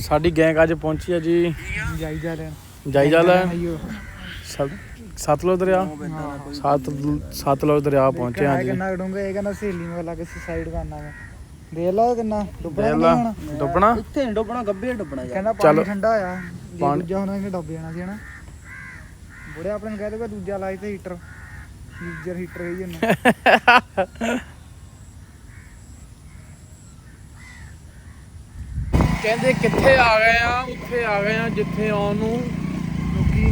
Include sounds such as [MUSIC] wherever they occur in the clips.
ਸਾਡੀ ਗੈਂਗ ਅੱਜ ਪਹੁੰਚੀ ਹੈ ਜੀ। ਜਾਈਦਾ ਲੈਣ ਜਾਇਜਾ ਲੈ ਆਈਓ ਸਤ- ਸਤਲੁਜ ਦਰਿਆ। ਸਤ ਸਤਲੁਜ ਦਰਿਆ ਪਹੁੰਚੇ ਹਾਂ ਜੀ। ਕਿੰਨਾ ਡੂੰਗਾ ਇਹ ਕਹਿੰਦਾ ਸਹੇਲੀ ਨੂੰ ਲਾ ਕੇ ਸਾਈਡ ਕਰਨਾ ਮੈਂ ਦੇਖ ਲਾ ਕਿੰਨਾ ਡੁੱਬਣਾ ਦੇਖ ਕਿ ਲਾ। ਨਹੀਂ ਹੁਣ। ਡੁੱਬਣਾ? ਇੱਥੇ ਨੀ ਡੁੱਬਣਾ ਗੱਬੇ ਡੁੱਬਣਾ ਯਾਰ। ਕਹਿੰਦਾ ਚੱਲ। ਪਾਣੀ ਠੰਡਾ ਹੋਇਆ ਜੇ ਪਾਣੀ- ਦੂਜਾ ਹੋਣਾ ਇਹਨੇ ਡੁੱਬ ਜਾਣਾ ਸੀ ਹਨਾ। ਬੁੜੇ ਆਪਣੇ ਨੂੰ ਕਹਿ ਦੇਗਾ ਦੂਜਾ ਲਾਈ ਤੇ ਹੀਟਰ। ਗੀਜ਼ਰ ਹੀਟਰ ਕਹੀ ਜਾਂਦਾ। [LAUGHS] ਕਹਿੰਦੇ ਕਿੱਥੇ ਆ ਗਏ ਆ? ਉੱਥੇ ਆ ਗਏ ਆ ਜਿੱਥੇ ਆਉਣ ਨੂੰ। ਲੋਕੀ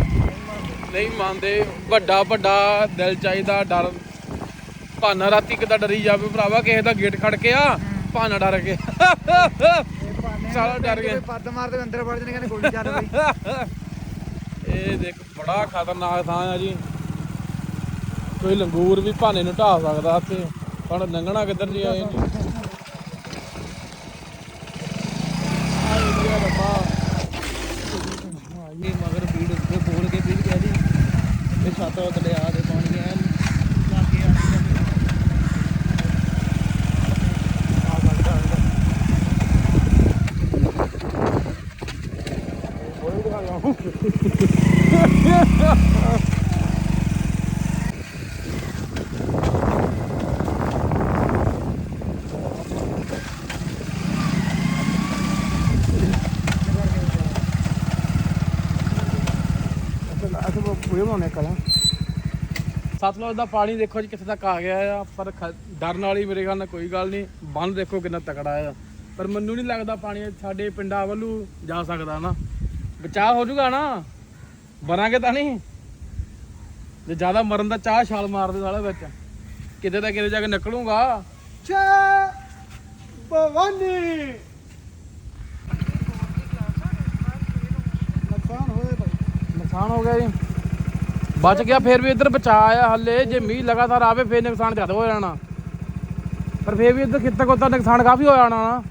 ਨਹੀਂ ਮੰਨਦੇ। ਵੱਡਾ ਵੱਡਾ ਦਿਲ ਚਾਹੀਦਾ ਡਰ। ਭਾਨਾ ਰਾਤੀ ਕਿਦਾਂ ਡਰੀ ਜਾਵੇ ਭਰਾਵਾ? ਕਿਸੇ ਦਾ ਗੇਟ ਖੜ ਕੇ ਆ ਭਾਨਾ ਡਰ ਕੇ। ਸਾਲਾ ਡਰ ਗਿਆ। ਪੱਦ ਮਾਰਦੇ ਅੰਦਰ ਵੜ ਜਣੇ ਕਹਿੰਦੇ ਗੋਲੀ ਚੱਲ ਪਈ ਇਹ ਦੇਖ ਬੜਾ ਖਤਰਨਾਕ ਥਾਂ ਆ ਜੀ। ਕੋਈ ਲੰਗੂਰ ਵੀ ਭਾਨੇ ਨੂੰ ਢਾ ਸਕਦਾ ਇੱਥੇ ਹੁਣ ਲੰਘਣਾ ਕਿੱਧਰ ਜੀ ਆਏ? ਜੀ ਇਹ ਮਗਰ ਭੀੜ ਉੱਤੇ ਬੋਲ ਕੇ ਭੀੜ ਕਹਿ ਦੀ ਇਹ ਛੱਤ ਉਹ ਥੱਲੇ ਦੇ ਪਾਣੀ ਐ ਲਾਗੇ ਆ ਅਸੀਂ ਪੂਰੇ ਬਣਾਉਣੇ ਕਲਾ ਸਤਲੁਜ ਦਾ ਪਾਣੀ ਦੇਖੋ ਜੀ ਕਿੱਥੇ ਤੱਕ ਆ ਗਿਆ ਆ ਪਰ ਖ- ਡਰਨ ਵਾਲੀ ਮੇਰੇ ਖਿਆਲ ਨਾਲ ਕੋਈ ਗੱਲ ਨਹੀਂ ਬੰਨ ਦੇਖੋ ਕਿੰਨਾ ਤਕੜਾ ਆ। ਪਰ ਮੈਨੂੰ ਨਹੀਂ ਲੱਗਦਾ ਪਾਣੀ ਸਾਡੇ ਪਿੰਡਾਂ ਵੱਲੋਂ ਜਾ ਸਕਦਾ ਨਾ। ਬਚਾਅ ਹੋ ਜਾਊਗਾ ਨਾ? ਮਰਾਂਗੇ ਤਾਂ ਨਹੀਂ? ਜੇ ਜ਼ਿਆਦਾ ਮਰਨ ਦਾ ਚਾਹ ਛਾਲ ਮਾਰ ਦੇ ਸਾਲੇ ਵਿੱਚ ਕਿਤੇ ਤਾਂ ਕਿਤੇ ਜਾ ਕੇ ਨਿਕਲੂਗਾ। ਛੇ ਭਵਾਨੀ! ਨੁਕਸਾਨ ਹੋਏ ਭਾਈ ਨੁਕਸਾਨ ਹੋ ਗਿਆ ਜੀ। ਬਚ ਗਿਆ ਫਿਰ ਵੀ ਇੱਧਰ ਬਚਾਅ ਆ ਹੱਲੇ। ਜੇ ਮੀਂਹ ਲਗਾਤਾਰ ਆਵੇ ਫਿਰ ਨੁਕਸਾਨ ਜ਼ਿਆਦਾ ਹੋ ਜਾਣਾ। ਪਰ ਫਿਰ ਵੀ ਇੱਧਰ ਖਿੱਤਾ ਕੋਤਾ ਨੁਕਸਾਨ ਕਾਫੀ ਹੋ ਜਾਣਾ ਨਾ।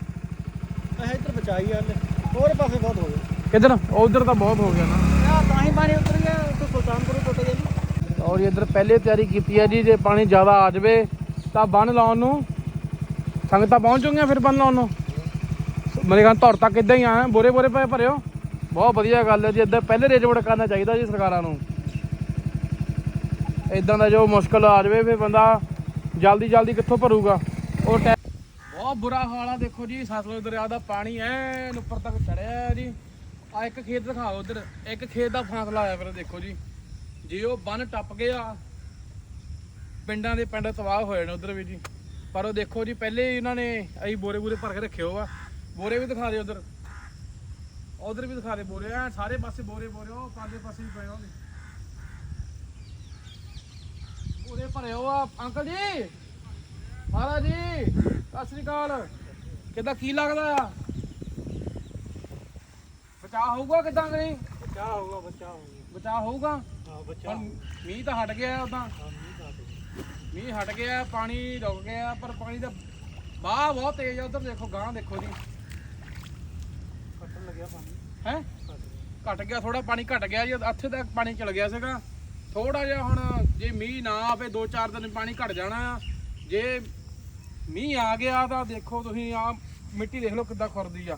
ਇਹ ਇੱਧਰ ਬਚਾਈ ਆ ਹੋਰ ਪਾਸੇ ਬਹੁਤ ਹੋ ਗਏ। ਕਿੱਧਰ? ਉਧਰ ਤਾਂ ਬਹੁਤ ਹੋ ਗਿਆ ਨਾ। ਤਾਂ ਹੀ ਪਾਣੀ ਉਤਰ ਗਿਆ ਤੋਂ ਸੁਲਤਾਨਪੁਰ ਟੁੱਟ ਗਿਆ ਔਰ ਇੱਧਰ ਪਹਿਲੇ ਤਿਆਰੀ ਕੀਤੀ ਹੈ ਜੀ ਜੇ ਪਾਣੀ ਜ਼ਿਆਦਾ ਆ ਜਾਵੇ ਤਾਂ ਬੰਨ ਲਾਉਣ ਨੂੰ। ਸੰਗਤਾਂ ਪਹੁੰਚ ਚੁੱਕੀਆਂ ਫਿਰ ਬੰਨ ਲਾਉਣ ਨੂੰ। ਮੇਰੇ ਖਿਆਲ ਧੌਰ ਤੱਕ ਇਦਾਂ ਹੀ ਆ ਬੋਰੇ ਬੋਰੇ ਪਏ ਭਰਿਓ। ਬਹੁਤ ਵਧੀਆ ਗੱਲ ਹੈ ਜੀ ਇੱਦਾਂ ਪਹਿਲੇ ਰੇਜਮੈਂਟ ਕਰਨਾ ਚਾਹੀਦਾ ਜੀ ਸਰਕਾਰਾਂ ਨੂੰ। ਇਦਾਂ ਦਾ ਜੋ ਮੁਸ਼ਕਲ ਆ ਜਾਵੇ, ਫਿਰ ਬੰਦਾ ਜਲਦੀ ਜਲਦੀ ਕਿੱਥੋਂ ਭਰੂਗਾ? ਉਹ ਬਹੁਤ ਬੁਰਾ ਹਾਲ ਆ, ਦੇਖੋ ਜੀ, ਸਤਲੁਜ ਦਰਿਆ ਦਾ ਪਾਣੀ ਐਨ ਉੱਪਰ ਤੱਕ ਚੜਿਆ ਹੈ ਜੀ। ਆ ਇੱਕ ਖੇਤ ਦਿਖਾਓ ਉਧਰ, ਇੱਕ ਖੇਤ ਦਾ ਫਾਸਲਾ ਆਇਆ ਫਿਰ ਦੇਖੋ ਜੀ। ਜੇ ਉਹ ਬੰਨ ਟੱਪ ਗਿਆ, ਪਿੰਡਾਂ ਦੇ ਪਿੰਡ ਤਬਾਹ ਹੋਏ ਨੇ ਉਧਰ ਵੀ ਜੀ। ਪਰ ਉਹ ਦੇਖੋ ਜੀ, ਪਹਿਲੇ ਇਹਨਾਂ ਨੇ ਅਸੀਂ ਬੋਰੇ ਬੂਰੇ ਭਰ ਕੇ ਰੱਖੇ ਹੋ ਆ। ਬੋਰੇ ਵੀ ਦਿਖਾ ਦਿਓ ਉਧਰ। ਉਧਰ ਵੀ ਦਿਖਾ ਦੇ ਬੋਰੇ, ਐ ਸਾਰੇ ਪਾਸੇ ਬੋਰੇ ਬੋਰੇ, ਉਹ ਪਾਲੇ ਪਾਸੇ ਵੀ ਪਏ ਹੋਣਗੇ ਬੋਰੇ ਭਰੇ ਹੋ ਆ ਅੰਕਲ ਜੀ? ਮਹਾਰਾਜ ਜੀ ਸਤਿ ਸ੍ਰੀ ਅਕਾਲ। ਕਿੱਦਾਂ ਕੀ ਲੱਗਦਾ ਆ? ਬਚਾਅ ਹੋਊਗਾ ਕਿਦਾਂ ਨਹੀਂ? ਬਚਾ ਹੋਊਗਾ ਬਚਾ ਹੋਊਗਾ। ਬਚਾਅ ਹੋਊਗਾ? ਹਾਂ ਬਚਾ ਹੁਣ ਮੀਂਹ ਤਾਂ ਹਟ ਗਿਆ ਉਦਾਂ। ਮੀਂਹ ਹਟ ਗਿਆ। ਪਾਣੀ ਰੁਕ ਗਿਆ ਪਰ ਪਾਣੀ ਦਾ ਬਾਹ ਬਹੁਤ ਤੇਜ਼ ਆ। ਉਧਰ ਦੇਖੋ ਗਾਂ ਦੇਖੋ ਜੀ। ਕੱਟਣ ਲੱਗਿਆ ਪਾਣੀ। ਹੈ? ਘਟ ਗਿਆ ਥੋੜਾ ਪਾਣੀ ਘਟ ਗਿਆ ਜੀ। ਇੱਥੇ ਤੱਕ ਪਾਣੀ ਚਲ ਗਿਆ ਸੀਗਾ। ਥੋੜਾ ਜਿਹਾ ਹੁਣ ਜੇ ਮੀਂਹ ਨਾ ਆਵੇ 2-4 ਦਿਨ ਪਾਣੀ ਘਟ ਜਾਣਾ ਆ। ਜੇ ਮੀਂਹ ਆ ਗਿਆ ਤਾਂ ਦੇਖੋ ਤੁਸੀਂ ਆ ਮਿੱਟੀ ਦੇਖ ਲਓ ਕਿੱਦਾਂ ਖੁਰਦੀ ਆ।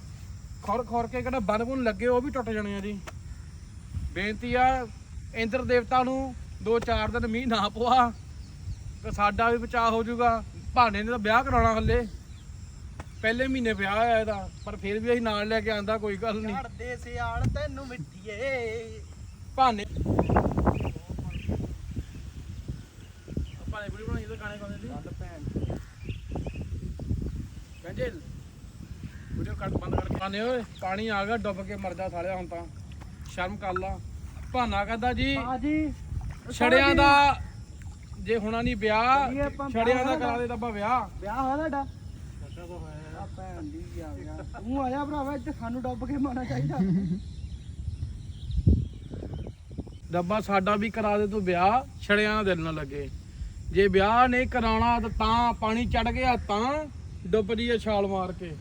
ਖੁਰ ਖੁਰ ਕੇ ਕਿਹੜਾ ਬੰਨ ਬੁੰਨ ਲੱਗੇ ਉਹ ਵੀ ਟੁੱਟ ਜਾਣੇ ਆ ਜੀ। ਬੇਨਤੀ ਆ ਇੰਦਰ ਦੇਵਤਾ ਨੂੰ 2-4 ਦਿਨ ਮੀਂਹ ਨਾ ਪਵਾ ਤੇ ਸਾਡਾ ਵੀ ਬਚਾਅ ਹੋ ਜਾਊਗਾ। ਭਾਣੇ ਨੇ ਤਾਂ ਵਿਆਹ ਕਰਾਉਣਾ ਹੱਲੇ। ਪਹਿਲੇ ਮਹੀਨੇ ਵਿਆਹ ਹੋਇਆ ਇਹਦਾ ਪਰ ਫਿਰ ਵੀ ਅਸੀਂ ਨਾਲ ਲੈ ਕੇ ਆਂਦਾ ਕੋਈ ਗੱਲ ਨਹੀਂ। ਝੜਦੇ ਸਿਆਲ ਤੈਨੂੰ ਮਿੱਠੀਏ। ਭਾਨੇ ਭਾਨੇ ਬੁੜੀ ਬਣਾਈ ਤਾਂ ਗਾਣੇ ਗਾਉਂਦੇ ਸੀ ਗੱਲ ਭੈਣ ਕਹਿੰਦੇ ਵੀਡੀਓ ਕੱਟ ਬੰਦ ਕਰਕੇ। ਭਾਨੇ ਓਏ ਪਾਣੀ ਆ ਗਿਆ ਡੁੱਬ ਕੇ ਮਰ ਜਾ ਸਾਲਿਆ ਹੁਣ ਤਾਂ। ਸ਼ਰਮ ਕਰ ਲਾ। ਭਾਨਾ ਕਹਿੰਦਾ ਜੀ। ਬਾਜੀ ਛੜਿਆਂ ਦਾ ਜੇ ਹੋਣਾ ਨਹੀਂ ਵਿਆਹ ਆਪਾਂ ਛੜਿਆਂ ਦਾ ਕਰਾ ਦੇ ਤਾਂ ਆਪਾਂ ਵਿਆਹ। ਵਿਆਹ ਹੋਇਆ ਤੁਹਾਡਾ? ਆ ਭੈਣ ਦੀ ਆ ਗਿਆ। ਤੂੰ ਆਇਆ ਭਰਾਵਾ ਇੱਥੇ ਸਾਨੂੰ ਡੱਬ ਕੇ ਮਾਰਨਾ ਚਾਹੀਦਾ। ਡੱਬਾ ਸਾਡਾ ਵੀ ਕਰਾ ਦੇ ਤੂੰ ਵਿਆਹ ਛੜਿਆਂ ਦਾ ਦਿਲ ਨਾ ਲੱਗੇ। ਜੇ ਵਿਆਹ ਨਹੀਂ ਕਰਾਉਣਾ ਤਾਂ ਪਾਣੀ ਚੜ ਗਿਆ ਤਾਂ ਡੁੱਬ ਜੀਏ ਛਾਲ ਮਾਰ ਕੇ।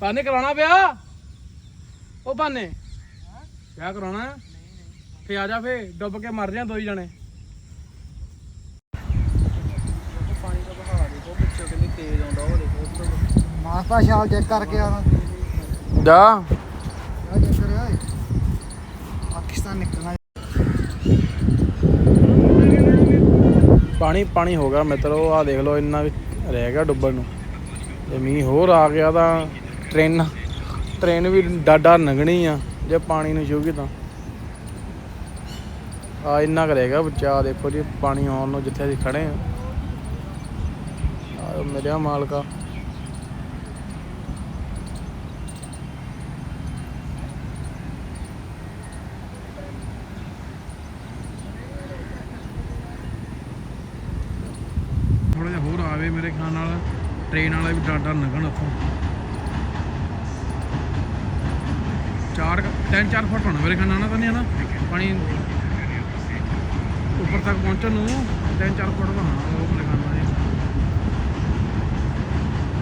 ਪਾਣੇ ਕਰਾਉਣਾ ਵਿਆਹ ਉਹ ਪਾਣੇ ਵਿਆਹ ਕਰਾਉਣਾ? ਫੇ ਆ ਜਾ ਫੇ ਡੁੱਬ ਕੇ ਮਰ ਜਾ ਦੋ ਹੀ ਜਣੇ। ਪਾਣੀ ਦਾ ਬਹਾਅ ਦੇਖੋ ਪਿੱਛੇ ਕਿੰਨੀ ਤੇਜ਼ ਆਉਂਦਾ ਉਹ ਦੇਖੋ ਉੱਧਰ। ਮਾਸਟਰ ਸ਼ਾਲ ਚੈੱਕ ਕਰਕੇ ਆਉਣਾ। ਜਾ। ਪਾਕਿਸਤਾਨ ਨਿਕਲਣਾ। ਪਾਣੀ ਪਾਣੀ ਹੋ ਗਿਆ ਮਿੱਤਰੋ ਆ ਦੇਖ ਲਓ ਇੰਨਾ ਵੀ ਰਹਿ ਗਿਆ ਡੁੱਬਣ ਨੂੰ। ਜੇ ਮੀਂਹ ਹੋਰ ਆ ਗਿਆ ਤਾਂ ਟ੍ਰੇਨ ਟ੍ਰੇਨ ਵੀ ਡਾਡਾ ਲੰਘਣੀ ਆ, ਜੇ ਪਾਣੀ ਨੂੰ ਛੂਗੀ ਤਾਂ। ਆ ਇੰਨਾ ਕੁ ਰਹਿ ਗਿਆ ਬੱਚਾ ਦੇਖੋ ਜੀ, ਪਾਣੀ ਆਉਣ ਨੂੰ ਜਿੱਥੇ ਅਸੀਂ ਖੜੇ ਆ। ਆ ਮੇਰੇ ਮਾਲਕਾ ਥੋੜਾ ਜਿਹਾ ਹੋਰ ਆਵੇ ਮੇਰੇ ਖਿਆਲ ਨਾਲ ਟ੍ਰੇਨ ਵਾਲਾ ਵੀ ਡਾਡਾ ਲੰਘਣ ਉੱਥੋਂ। ਚਾਰ ਤਿੰਨ ਚਾਰ ਫੁੱਟ ਹੋਣਾ ਮੇਰੇ ਖਿਆਲ ਨਾਲ ਤਾਂ ਨਹੀਂ ਹਨਾ ਪਾਣੀ ਉੱਪਰ ਤੱਕ ਪਹੁੰਚਣ ਨੂੰ ਤਿੰਨ ਚਾਰ ਫੁੱਟ ਹੋਣਾ ਉਹ ਮੇਰੇ ਖਿਆਲ ਨਾਲ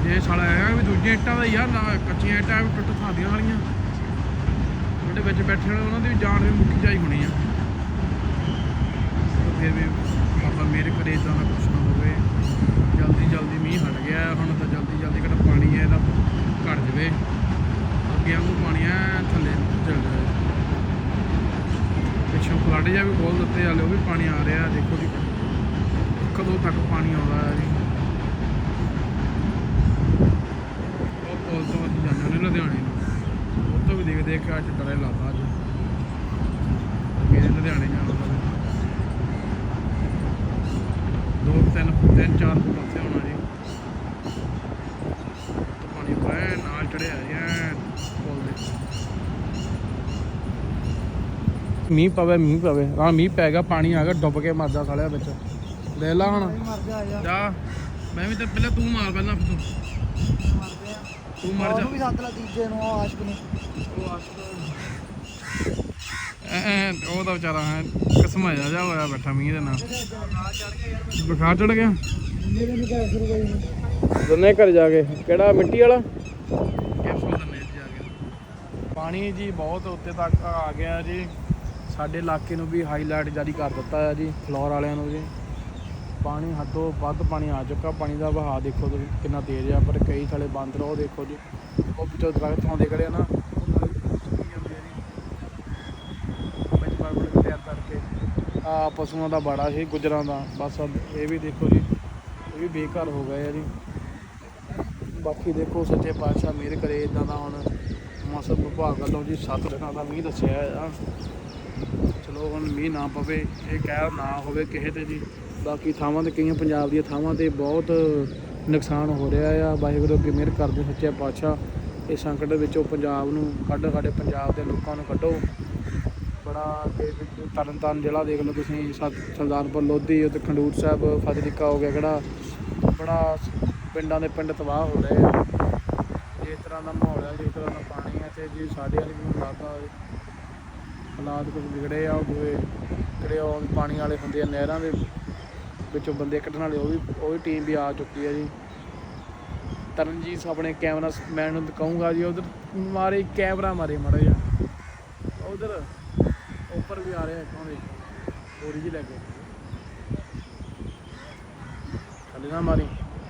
ਇਹ ਸਾਲਾ ਹੈਗਾ ਵੀ ਦੂਜੀਆਂ ਇੱਟਾਂ ਦਾ ਯਾਰ ਨਾ ਕੱਚੀਆਂ ਇੱਟਾਂ ਵੀ ਟੁੱਟ ਸਾਦੀਆਂ ਵਾਲੀਆਂ। ਜਿਹੜੇ ਵਿੱਚ ਬੈਠੇ ਹੋਣੇ, ਉਹਨਾਂ ਦੀ ਵੀ ਜਾਨ ਵੀ ਮੁੱਕੀ ਜਾਈ ਹੋਣੀ ਆ। ਫਿਰ ਵੀ ਬਾਬਾ ਮੇਰੇ ਕਰੇ ਇਦਾਂ ਦਾ ਜਲਦੀ ਜਲਦੀ ਮੀਂਹ ਹਟ ਗਿਆ, ਹੁਣ ਤਾਂ ਜਲਦੀ ਜਲਦੀ ਕਿਹੜਾ ਪਾਣੀ ਹੈ ਇਹਦਾ ਘਟ ਜਵੇ। ਅੱਗੇ ਵਾਂਗੂ ਪਾਣੀ ਹੈ, ਥੱਲੇ ਚੱਲ ਜਾਵੇ। ਪਿੱਛੋਂ ਫਲੱਡ ਜਿਹਾ ਵੀ ਖੋਲ ਦਿੱਤੇ, ਹਾਲੇ ਉਹ ਵੀ ਪਾਣੀ ਆ ਰਿਹਾ, ਦੇਖੋ ਜੀ। ਕਦੋਂ ਤੱਕ ਪਾਣੀ ਆਉਂਦਾ ਹੈ ਜੀ। ਉਹ ਪੁਲ ਤੋਂ ਅਸੀਂ ਜਾਂਦੇ ਹੁੰਦੇ ਲੁਧਿਆਣੇ ਨੂੰ। ਉਹ ਤੋਂ ਵੀ ਦੇਖ ਦੇਖ ਕੇ ਅੱਜ ਡਰੇ ਲੱਗਦਾ ਅੱਜ। ਮੇਰੇ ਲੁਧਿਆਣੇ ਜਾਣ ਦਾ ਦੋ ਤਿੰਨ ਤਿੰਨ ਚਾਰ ਫੁੱਟ ਉੱਥੇ ਹੋਣਾ ਜੀ। ਤੇ ਪਾਣੀ ਪੈ ਨਾਲ ਚੜਿਆ ਐ ਪੁਲ ਦੇ। ਮੀਂਹ ਪਵੇ ਮੀਂਹ ਪਵੇ। ਹਾਂ ਮੀਂਹ ਪੈ ਗਿਆ ਪਾਣੀ ਆ ਗਿਆ ਡੁੱਬ ਕੇ ਮਰਦਾ ਸਾਲਿਆ ਵਿੱਚ। ਲੈ ਲਾ ਹੁਣ। ਜਾ ਆ ਜਾ ਜਾ। ਮੈਂ ਵੀ ਤਾਂ ਪਹਿਲਾਂ ਤੂੰ ਮਾਰ ਪਹਿਲਾਂ ਤੂੰ। ਆ ਤੂੰ ਮਰ ਜਾ। ਉਹਨੂੰ ਵੀ ਸੱਦ ਲਾ ਤੀਜੇ ਨੂੰ ਉਹ ਆਸ਼ਕ ਨੂੰ। ਐ ਐ ਉਹ ਤਾਂ ਵਿਚਾਰਾ ਹੈ ਕਸਮਾਇਆ ਜਾ ਹੋਇਆ ਬੈਠਾ ਮੀਂਹ ਦੇ ਨਾਲ। ਬੁਖਾਰ ਚੜ ਗਿਆ? ਦੰਨੇ ਘਰ ਜਾ ਕੇ। ਕਿਹੜਾ ਮਿੱਟੀ ਵਾਲਾ? ਕੈਪਸੂਲ ਦੰਨੇ ਜਾ ਕੇ ਪਾਣੀ ਜੀ ਬਹੁਤ ਉੱਤੇ ਤੱਕ ਆ ਗਿਆ ਜੀ। ਸਾਡੇ ਇਲਾਕੇ ਨੂੰ ਵੀ ਹਾਈਲਾਈਟ ਜਾਰੀ ਕਰ ਦਿੱਤਾ ਹੈ ਜੀ ਫਲੋਰ ਵਾਲਿਆਂ ਨੂੰ ਜੀ ਪਾਣੀ ਹੱਦੋਂ ਵੱਧ ਪਾਣੀ ਆ ਚੁੱਕਾ। ਪਾਣੀ ਦਾ ਵਹਾਅ ਦੇਖੋ ਤੁਸੀਂ ਕਿੰਨਾ ਤੇਜ਼ ਆ ਪਰ ਕਈ ਥਲੇ ਬੰਦ ਰਹੋ ਦੇਖੋ ਜੀ। ਉਹ ਵਿੱਚੋਂ ਦਰਖਤ ਆਉਂਦੇ ਖੜੇ ਨਾ ਉਹ ਨਾਲੇ ਚੁੱਕੀ ਜਾਂਦੇ ਆ ਜੀ ਵਿੱਚ ਬਾਰ ਬਾਰ ਤਿਆਰ ਕਰਕੇ ਆ ਪਸ਼ੂਆਂ ਦਾ ਬਾੜਾ ਸੀ, ਗੁਜਰਾਂ ਦਾ। ਬਸ अब ਇਹ ਵੀ ਦੇਖੋ ਜੀ, ਇਹ ਵੀ ਬੇਘਰ ਹੋ ਗਏ ਆ ਜੀ। ਬਾਕੀ ਦੇਖੋ ਸੱਚੇ ਪਾਤਸ਼ਾਹ ਮਿਹਰ ਕਰੇ ਇਦਾਂ ਦਾ ਹੁਣ ਮੌਸਮ ਵਿਭਾਗ ਵੱਲੋਂ ਜੀ 7 ਦਿਨਾਂ ਦਾ ਮੀਂਹ ਦੱਸਿਆ ਆ। ਚਲੋ ਹੁਣ ਮੀਂਹ ਨਾ ਪਵੇ, ਇਹ ਕਹਿਰ ਨਾ ਹੋਵੇ ਕਿਸੇ ਤੇ ਜੀ। ਬਾਕੀ ਥਾਵਾਂ ਤੇ ਕਈਆਂ ਪੰਜਾਬ ਦੀਆਂ ਥਾਵਾਂ ਤੇ ਬਹੁਤ ਨੁਕਸਾਨ ਹੋ ਰਿਹਾ ਆ। ਵਾਹਿਗੁਰੂ ਅੱਗੇ ਮਿਹਰ ਕਰਦੇ ਸੱਚੇ ਪਾਤਸ਼ਾਹ। ਇਹ ਸੰਕਟ ਵਿੱਚੋਂ ਪੰਜਾਬ ਨੂੰ ਕੱਢ, ਸਾਡੇ ਪੰਜਾਬ ਦੇ ਲੋਕਾਂ ਨੂੰ ਕੱਢੋ। ਬੜਾ ਤੇ ਵਿੱਚ ਤਰਨਤਾਰਨ ਜ਼ਿਲ੍ਹਾ ਦੇਖ ਲਓ ਤੁਸੀਂ, ਸਰ- ਸਰਦਾਰਪੁਰ ਲੋਧੀ ਉੱਤੇ ਖੰਡੂਰ ਸਾਹਿਬ ਫਾਜ਼ਿਲਕਾ ਹੋ ਗਿਆ ਕਿਹੜਾ। ਬੜਾ ਪਿੰਡਾਂ ਦੇ ਪਿੰਡ ਤਬਾਹ ਹੋ ਰਹੇ ਆ। ਜਿਸ ਤਰ੍ਹਾਂ ਦਾ ਮਾਹੌਲ ਹੈ ਜਿਸ ਤਰ੍ਹਾਂ ਦਾ ਪਾਣੀ ਹੈ ਤੇ ਜੀ ਸਾਡੇ ਵਾਲੀ ਨੂੰ ਲੱਗਦਾ ਹਾਲਾਤ ਕੁਝ ਵਿਗੜੇ ਆ, ਉਹ ਜਿਵੇਂ ਜਿਹੜੇ ਉਹ ਪਾਣੀ ਵਾਲੇ ਹੁੰਦੇ ਆ, ਨਹਿਰਾਂ ਦੇ ਵਿੱਚੋਂ ਬੰਦੇ ਕੱਢਣ ਵਾਲੇ, ਉਹ ਵੀ ਉਹ ਵੀ ਟੀਮ ਵੀ ਆ ਚੁੱਕੀ ਹੈ ਜੀ। ਤਰਨਜੀਤ ਆਪਣੇ ਕੈਮਰਾ ਮੈਨ ਨੂੰ ਕਹੂੰਗਾ ਜੀ, ਉਧਰ ਮਾਰੇ, ਕੈਮਰਾ ਮਾਰੇ ਮੜਾ ਜਾ ਉਧਰ ਉੱਪਰ ਵੀ ਆ ਰਿਹਾ ਇੱਥੋਂ ਦੇ ਬੋਰੀ ਜੀ ਲੈ ਕੇ। ਥੱਲੇ ਨਾ ਮਾਰੀ।